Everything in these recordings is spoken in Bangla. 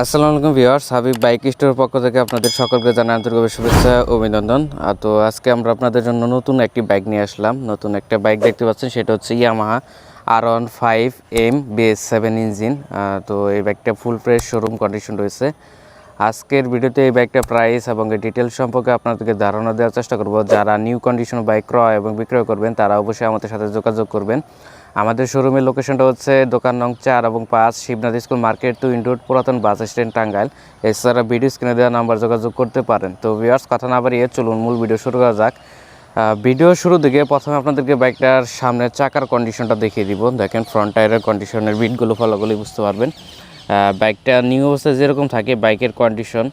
আসসালামু আলাইকুম ভিউয়ার্স, হাবিব বাইক স্টোরের পক্ষ থেকে আপনাদের সকলকে জানাই আন্তরিক শুভেচ্ছা অভিনন্দন। তো আজকে আমরা আপনাদের জন্য নতুন একটি বাইক নিয়ে আসলাম। নতুন একটা বাইক দেখতে পাচ্ছেন, সেটা হচ্ছে Yamaha R one five M BS seven engine তো এই বাইকটা ফুল ফ্রেশ শোরুম কন্ডিশন রয়েছে। আজকের ভিডিওতে এই বাইকটা প্রাইস এবং ডিটেলস সম্পর্কে আপনাদেরকে ধারণা দেওয়ার চেষ্টা করব। যারা নিউ কন্ডিশন বাইক ক্রয় এবং বিক্রয় করবেন, তারা অবশ্যই আমাদের সাথে যোগাযোগ করবেন। আমাদের শোরুমের লোকেশনটা হচ্ছে দোকান নং চার এবং পাঁচ Shibnath school market to indoor পুরাতন বাস স্ট্যান্ড টাঙ্গাইল। এছাড়া ভিডিও স্ক্রিনে দেওয়া নাম্বার যোগাযোগ করতে পারেন। তো ভিউয়ার্স কথা না বাড়িয়ে চলুন মূল ভিডিও শুরু করা যাক। ভিডিও শুরু দিকে প্রথমে আপনাদেরকে বাইকটার সামনের চাকার কন্ডিশনটা দেখিয়ে দিব। দেখেন ফ্রন্ট টায়ারের কন্ডিশনের বিটগুলো ফলো করলে বুঝতে পারবেন। বাইকটা নিউ অবস্থায় যেরকম থাকে, বাইকের কন্ডিশন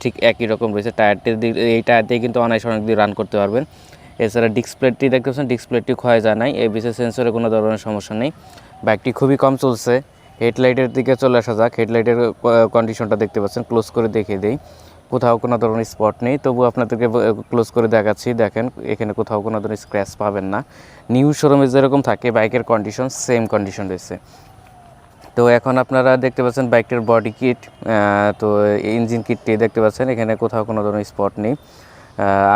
ঠিক একই রকম রয়েছে। টায়ারটির দিক এই টায়ার দিয়ে কিন্তু অনায়াসে অনেক দিন রান করতে পারবেন। এছাড়া ডিসপ্লেটি দেখতে পাচ্ছেন, ডিসপ্লেটি ক্ষয় যায় নাই বিশেষ সেন্সরে কোনো ধরনের সমস্যা নেই। বাইকটি খুবই কম চলছে। হেডলাইটের দিকে চলে আসা যাক। হেডলাইটের কন্ডিশনটা দেখতে পাচ্ছেন। ক্লোজ করে দেখিয়ে দিই। কোথাও কোনো ধরনের স্পট নেই। তবু আপনাদেরকে ক্লোজ করে দেখাচ্ছি। দেখেন, এখানে কোথাও কোনো ধরনের স্ক্র্যাচ পাবেন না। নিউ শোরুমে যেরকম থাকে বাইকের কন্ডিশন সেম কন্ডিশন রয়েছে। তো এখন আপনারা দেখতে পাচ্ছেন বাইকটির বডি কিট তো ইঞ্জিন কিটটি দেখতে পাচ্ছেন। এখানে কোথাও কোনো ধরনের স্পট নেই।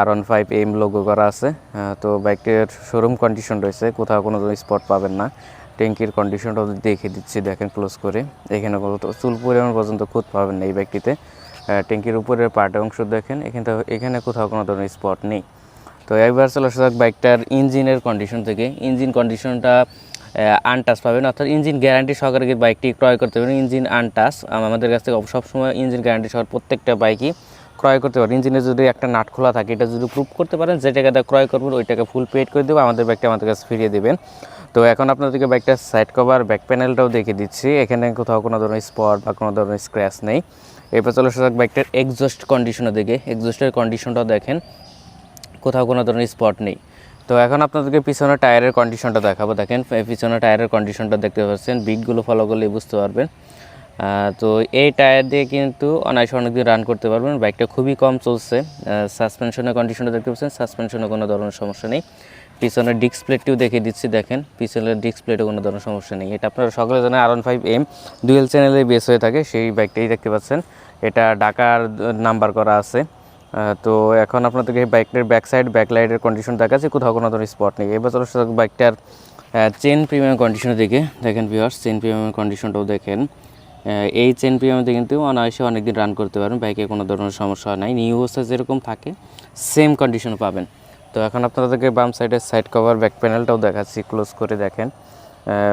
R one five M logo করা আছে। তো বাইকটির শোরুম কন্ডিশন রয়েছে। কোথাও কোনো স্পট পাবেন না। ট্যাঙ্কির কন্ডিশনটাও দেখে দিচ্ছি, দেখেন ক্লোজ করে। এখানে চুল পরিমাণ পর্যন্ত খুঁত পাবেন না এই বাইকটিতে ট্যাঙ্কির উপরের পার্ট অংশ দেখেন। এখানে এখানে কোথাও কোনো ধরনের স্পট নেই। তো একবার চলে আসা বাইকটার ইঞ্জিনের কন্ডিশন থেকে। ইঞ্জিন কন্ডিশনটা আনটাচ পাবেন। অর্থাৎ ইঞ্জিন গ্যারান্টি সহকারে বাইকটি ক্রয় করতে পারেন ইঞ্জিন আনটাচ আমাদের কাছ থেকে সবসময় ইঞ্জিন গ্যারান্টি সহ প্রত্যেকটা বাইকই ক্রয় করতে পারেন। ইঞ্জিনে যদি একটা নাট খোলা থাকে, এটা যদি প্রুভ করতে পারেন যে টাকাটা ক্রয় করবেন ওই টাকা ফুল পেড করে দেবো, আমাদের ব্যাগটা আমাদের কাছে ফিরিয়ে দেবেন। তো এখন আপনাদেরকে বাইকটার সাইড কভার ব্যাক প্যানেলটাও দেখিয়ে দিচ্ছি। এখানে কোথাও কোনো ধরনের স্পট বা কোনো ধরনের স্ক্র্যাচ নেই। এরপর চলে আসা ব্যাগটার এক্সস্ট কন্ডিশনের দিকে। এক্সস্টের কন্ডিশনটাও দেখেন, কোথাও কোনো ধরনের স্পট নেই। তো এখন আপনাদেরকে পিছনে টায়ারের কন্ডিশনটা দেখাবো। দেখেন পিছনে টায়ারের কন্ডিশনটা দেখতে পাচ্ছেন। বিটগুলো ফলো করলে বুঝতে পারবেন। তো এই টায়ার দিয়ে কিন্তু অনায়াসে অনেকদিন রান করতে পারবেন। বাইকটা খুবই কম চলছে। সাসপেনশনের কন্ডিশনটা দেখতে পাচ্ছেন। সাসপেনশনে কোনো ধরনের সমস্যা নেই। পিছনের ডিস্ক প্লেটটিও দেখিয়ে দিচ্ছি, দেখেন। পিছনের ডিস্ক প্লেটে কোনো ধরনের সমস্যা নেই। এটা আপনারা সকলে জানেন আর ফাইভ এম ডুয়েল চ্যানেলে বেস হয়ে থাকে। সেই বাইকটাই দেখতে পাচ্ছেন। এটা ঢাকার নাম্বার করা আছে। তো এখন আপনাদেরকে এই বাইকটার ব্যাক সাইড ব্যাক লাইটের কন্ডিশন দেখাচ্ছে। কোথাও কোনো ধরনের স্পট নেই। এবার চলো বাইকটার চেন প্রিমিয়াম কন্ডিশনের দিকে দেখেন ভিওয়ার্স চেন প্রিমিয়াম কন্ডিশনটাও দেখেন। এই চেন প্রিমিয়ামতে কিন্তু অনায়াসে অনেকদিন রান করতে পারবেন। বাইকে কোনো ধরনের সমস্যা নাই। নিউ অবস্থা যেরকম থাকে সেম কন্ডিশন পাবেন। তো এখন আপনাদেরকে বাম সাইডের সাইড কভার ব্যাক প্যানেলটাও দেখাচ্ছি। ক্লোজ করে দেখেন।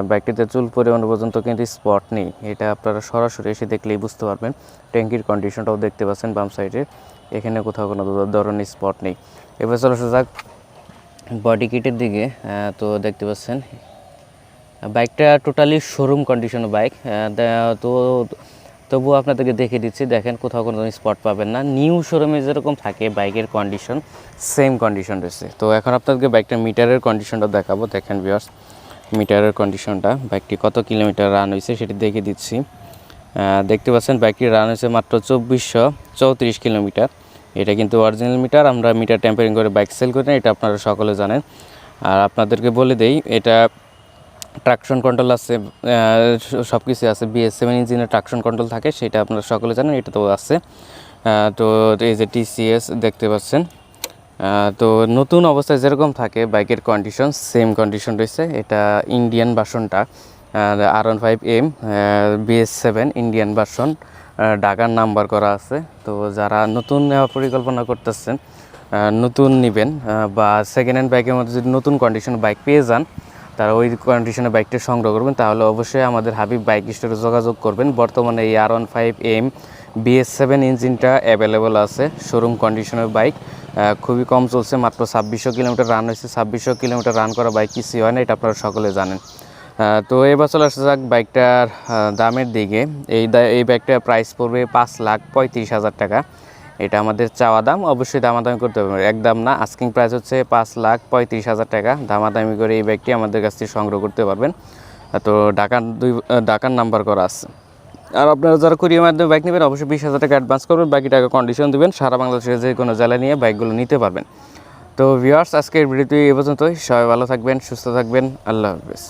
বাইকটিতে চুল পরিমাণ পর্যন্ত কিন্তু স্পট নেই। এটা আপনারা সরাসরি এসে দেখলেই বুঝতে পারবেন। ট্যাঙ্কির কন্ডিশনটাও দেখতে পাচ্ছেন বাম সাইডে এখানে কোথাও কোনো ধরনের স্পট নেই। এবার চলে আসা যাক বডি কিটের দিকে। তো দেখতে পাচ্ছেন বাইকটা টোটালি শোরুম কন্ডিশনের বাইক তো তবুও আপনাদেরকে দেখে দিচ্ছি, দেখেন কোথাও কোনো স্পট পাবেন না। নিউ শোরুমে যেরকম থাকে বাইকের কন্ডিশন সেম কন্ডিশন রয়েছে। তো এখন আপনাদেরকে বাইকটা মিটারের কন্ডিশনটা দেখাবো, দেখেন বিয়ার্স মিটারের কন্ডিশনটা বাইকটি কত কিলোমিটার রান হয়েছে সেটি দেখে দিচ্ছি। দেখতে পাচ্ছেন বাইকটি রান হয়েছে মাত্র চব্বিশশো চৌত্রিশ কিলোমিটার এটা কিন্তু অরিজিনাল মিটার আমরা মিটার টেম্পারিং করে বাইক সেল করি না, এটা আপনারা সকলে জানেন। আর আপনাদেরকে বলে দেই, এটা ট্রাকশন কন্ট্রোল আছে সব কিছু আছে বিএস সেভেন ইঞ্জিনের ট্রাকশন কন্ট্রোল থাকে, সেটা আপনারা সকলে জানেন, এটা তো আছে। তো এই যে টিসিএস দেখতে পাচ্ছেন। তো নতুন অবস্থায় যেরকম থাকে, বাইকের কন্ডিশন সেম কন্ডিশন রয়েছে। এটা ইন্ডিয়ান ভার্সনটা R one five M BS seven Indian version ঢাকার নাম্বার করা আছে। তো যারা নতুন পরিকল্পনা করতেছেন নতুন নেবেন বা সেকেন্ড হ্যান্ড বাইকের মধ্যে যদি নতুন কন্ডিশন বাইক পেয়ে যান তারা ওই কন্ডিশনে বাইকটা সংগ্রহ করবেন, তাহলে অবশ্যই আমাদের হাবিব বাইক স্টোরে যোগাযোগ করবেন। বর্তমানে এই R one five M BS seven ইঞ্জিনটা অ্যাভেলেবল আছে শোরুম কন্ডিশনের বাইক খুবই কম চলছে, মাত্র ছাব্বিশশো কিলোমিটার রান হয়েছে। ছাব্বিশশো কিলোমিটার রান করা বাইক কিছুই হয় না, এটা আপনারা সকলে জানেন। তো এবার চলে আসা যাক বাইকটার দামের দিকে। এই এই বাইকটার প্রাইস পড়বে পাঁচ লাখ পঁয়ত্রিশ হাজার টাকা। এটা আমাদের চাওয়া দাম। অবশ্যই দামাদামি করতে হবে। একদম না আস্কিং প্রাইস হচ্ছে পাঁচ লাখ পঁয়ত্রিশ হাজার টাকা। দামাদামি করে এই ব্যাগটি আমাদের কাছ থেকে সংগ্রহ করতে পারবেন। তো ঢাকার দুই, ঢাকার নাম্বার করা আছে। আর আপনারা যারা কুরিয়ার মাধ্যমে বাইক নেবেন, অবশ্যই বিশ হাজার টাকা অ্যাডভান্স করবেন। বাকি টাকা কন্ডিশন দেবেন। সারা বাংলাদেশের যে কোনো জেলা নিয়ে বাইকগুলো নিতে পারবেন। তো ভিউয়ার্স আজকের ভিডিওটি এ পর্যন্তই। সবাই ভালো থাকবেন, সুস্থ থাকবেন। আল্লাহ হাফিজ।